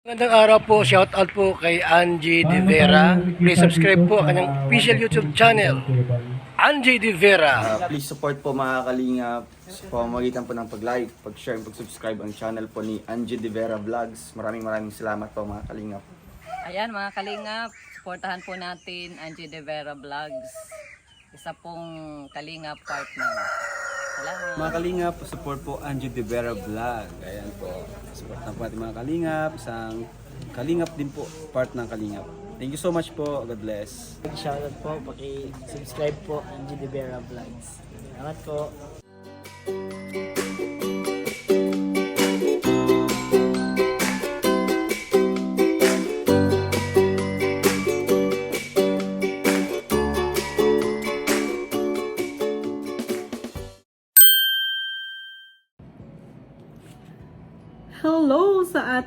Magandang araw po, shout out po kay Angie De Vera. Please subscribe po ang kanyang official YouTube channel, Angie De Vera. Uh, please support po mga kalingap sa pamamagitan po ng pag-like, pag-share, pag-subscribe ang channel po ni Angie De Vera Vlogs. Maraming maraming salamat po mga kalingap. Ayan mga kalingap, supportahan po natin Angie De Vera Vlogs. Isa pong kalingap partner. Salamat. Mga Kalingap, support po Angie De Vera Vlog. Ayan po. Support na po natin mga Kalingap. Isang Kalingap din po, part ng Kalingap. Thank you so much po. God bless. Shoutout po, paki-subscribe po ang G. De Vera Vlogs. Salamat po.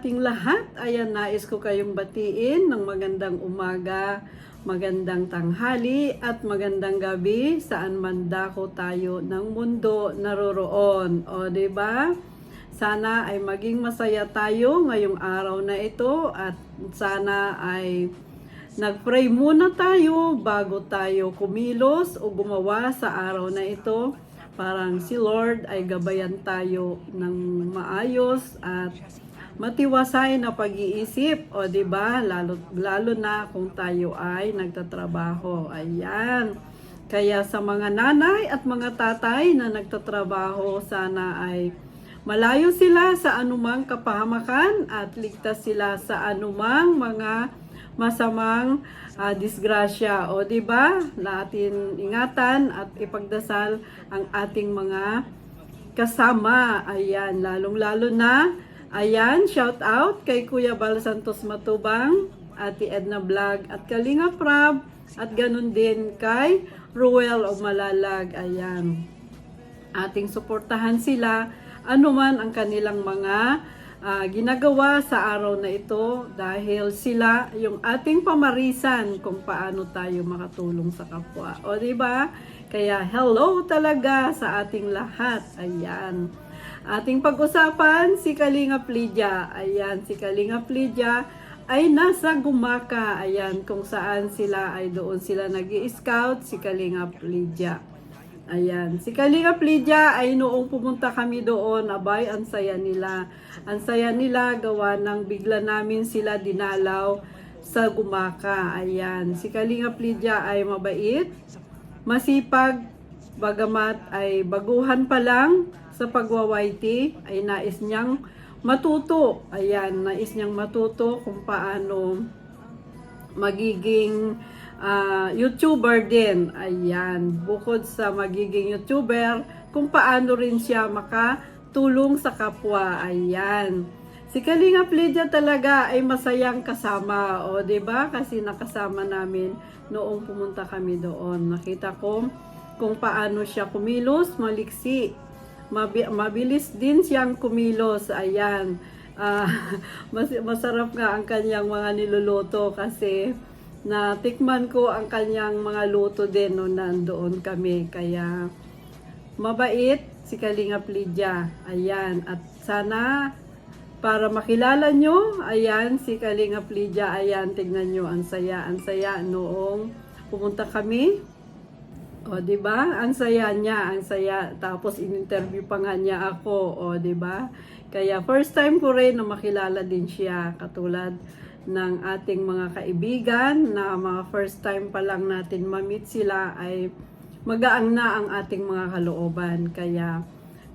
Ating lahat. Ayan, nais ko kayong batiin ng magandang umaga, magandang tanghali at magandang gabi saan man dako tayo ng mundo naroroon. O, ba? Sana ay maging masaya tayo ngayong araw na ito at sana ay nagpray muna tayo bago tayo kumilos o gumawa sa araw na ito parang si Lord ay gabayan tayo ng maayos at matiwasay na pag-iisip o di ba? Lalo lalo na kung tayo ay nagtatrabaho. Ayan. Kaya sa mga nanay at mga tatay na nagtatrabaho sana ay malayo sila sa anumang kapahamakan at ligtas sila sa anumang mga masamang ah, disgrasya. O di ba? Natin ingatan at ipagdasal ang ating mga kasama. Ayan lalong lalo na ayan shout out kay Kuya Bal Santos Matubang Ate Edna Vlog at Kalinga Prab at ganun din kay Ruel o Malalag ayan ating suportahan sila anuman ang kanilang mga ah, ginagawa sa araw na ito dahil sila yung ating pamarisan kung paano tayo makatulong sa kapwa. O di ba? Kaya hello talaga sa ating lahat. Ayan. Ating pag-usapan si Kalinga Plidya. Ayan, si Kalinga Plidya ay nasa Gumaka. Ayan, kung saan sila ay doon sila nag scout si Kalinga Plidya. Ayan. Si Kalinga Plidya ay noong pumunta kami doon, abay, ang saya nila. Ang saya nila, gawa ng bigla namin sila dinalaw sa gumaka. Ayan. Si Kalinga Plidya ay mabait, masipag, bagamat ay baguhan pa lang sa pagwawaiti, ay nais niyang matuto. Ayan, nais niyang matuto kung paano magiging ah, YouTuber din. Ayan, bukod sa magiging YouTuber, kung paano rin siya makatulong sa kapwa. Ayan. Si Kalinga Pledja talaga ay masayang kasama, o 'di ba? Kasi nakasama namin noong pumunta kami doon. Nakita ko kung paano siya kumilos, maliksi. Mabi- mabilis din siyang kumilos. Ayan. Ah, mas- masarap nga ang kanyang mga niluluto kasi natikman ko ang kanyang mga luto din nung nandoon kami. Kaya mabait si Kalingap Lydia. Ayan. At sana para makilala nyo, ayan, si Kalingap Lydia, ayan, tignan nyo, ang saya, ang saya noong pumunta kami. O, di ba? Ang saya niya, ang saya. Tapos in-interview pa nga niya ako, o, di ba? Kaya first time ko rin na makilala din siya, katulad ng ating mga kaibigan na mga first time pa lang natin ma-meet sila ay magaang na ang ating mga kalooban. Kaya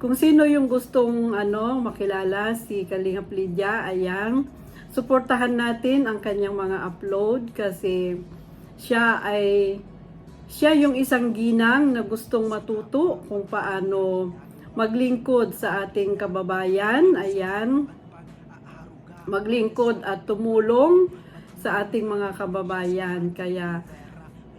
kung sino yung gustong ano makilala si Kalingap Lydia, ayan, suportahan natin ang kanyang mga upload kasi siya ay siya yung isang ginang na gustong matuto kung paano maglingkod sa ating kababayan. Ayan, maglingkod at tumulong sa ating mga kababayan. Kaya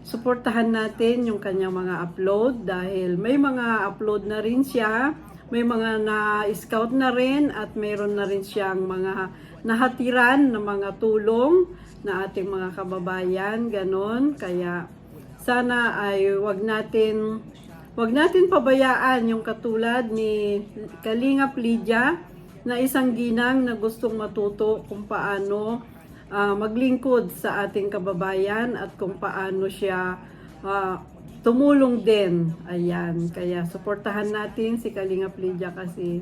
suportahan natin yung kanyang mga upload dahil may mga upload na rin siya, may mga na-scout na rin at mayroon na rin siyang mga nahatiran na mga tulong na ating mga kababayan, ganon. Kaya sana ay wag natin wag natin pabayaan yung katulad ni Kalingap Lydia na isang ginang na gustong matuto kung paano ah, maglingkod sa ating kababayan at kung paano siya ah, tumulong din. Ayan, kaya suportahan natin si Kalinga Lydia kasi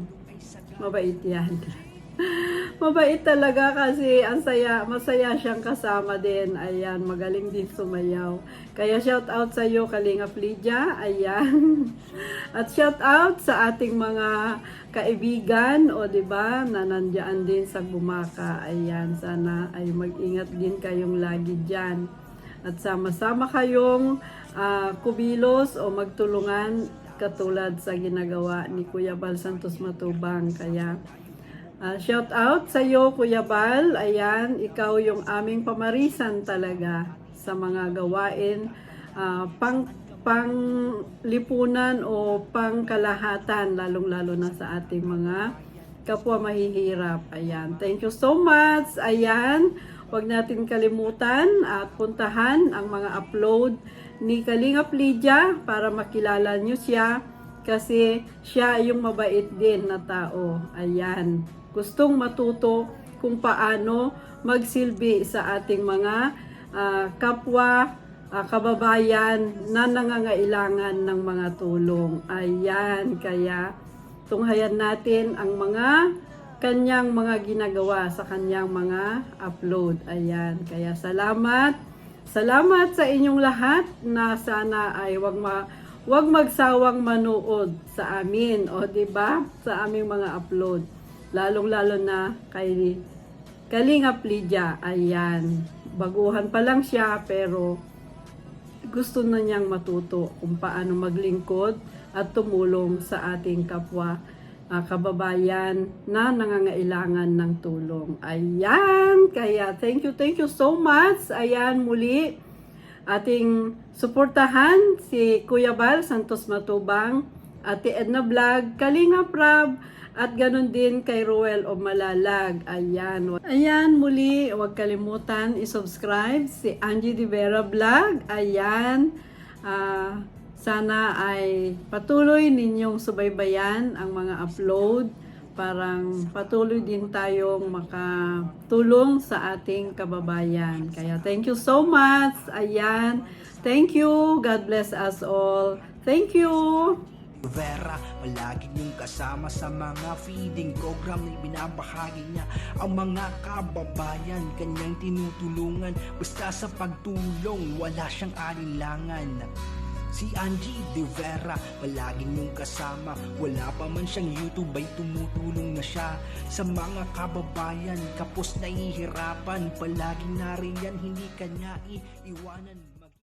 mabait yan. Mabait talaga kasi ang saya, masaya siyang kasama din. Ayan, magaling din sumayaw. Kaya shout out sa iyo Kalinga Lydia. Ayan. At shout out sa ating mga kaibigan o 'di ba na nandiyan din sa Bumaka. Ayan, sana ay mag-ingat din kayong lagi diyan. At sama-sama kayong ah, kubilos o magtulungan katulad sa ginagawa ni Kuya Bal Santos Matubang. Kaya Ah, shout out sa iyo, Kuya Bal. Ayan, ikaw yung aming pamarisan talaga sa mga gawain ah, pang panglipunan o pangkalahatan, lalong-lalo na sa ating mga kapwa mahihirap. Ayan, thank you so much. Ayan, huwag natin kalimutan at puntahan ang mga upload ni Kalingap Lydia para makilala nyo siya kasi siya yung mabait din na tao. Ayan. Gustong matuto kung paano magsilbi sa ating mga ah, kapwa ah, kababayan na nangangailangan ng mga tulong. Ayan. Kaya tunghayan natin ang mga kanyang mga ginagawa sa kanyang mga upload. Ayan. Kaya salamat. Salamat sa inyong lahat na sana ay wag ma wag magsawang manood sa amin o 'di ba sa aming mga upload lalong-lalo na kay Kalinga Lydia ayan baguhan pa lang siya pero gusto na niyang matuto kung paano maglingkod at tumulong sa ating kapwa ah, kababayan na nangangailangan ng tulong. Ayan, kaya thank you, thank you so much. Ayan, muli ating suportahan si Kuya Bal Santos Matubang, Ate Edna Vlog, Kalinga Prab, at ganun din kay Ruel o Malalag. Ayan. Ayan, muli, huwag kalimutan i-subscribe si Angie Di Vera Vlog. Ayan. Ah, sana ay patuloy ninyong subaybayan ang mga upload. Parang patuloy din tayong makatulong sa ating kababayan. Kaya thank you so much. Ayan. Thank you. God bless us all. Thank you. Vera, palagi niyong kasama sa mga feeding program na ibinabahagi niya ang mga kababayan. Kanyang tinutulungan basta sa pagtulong wala siyang alinlangan. Si Angie De Vera, palagi niyong kasama. Wala pa man siyang YouTube ay tumutulong na siya. Sa mga kababayan, kapos nahihirapan. Palaging nariyan, hindi kanya iiwanan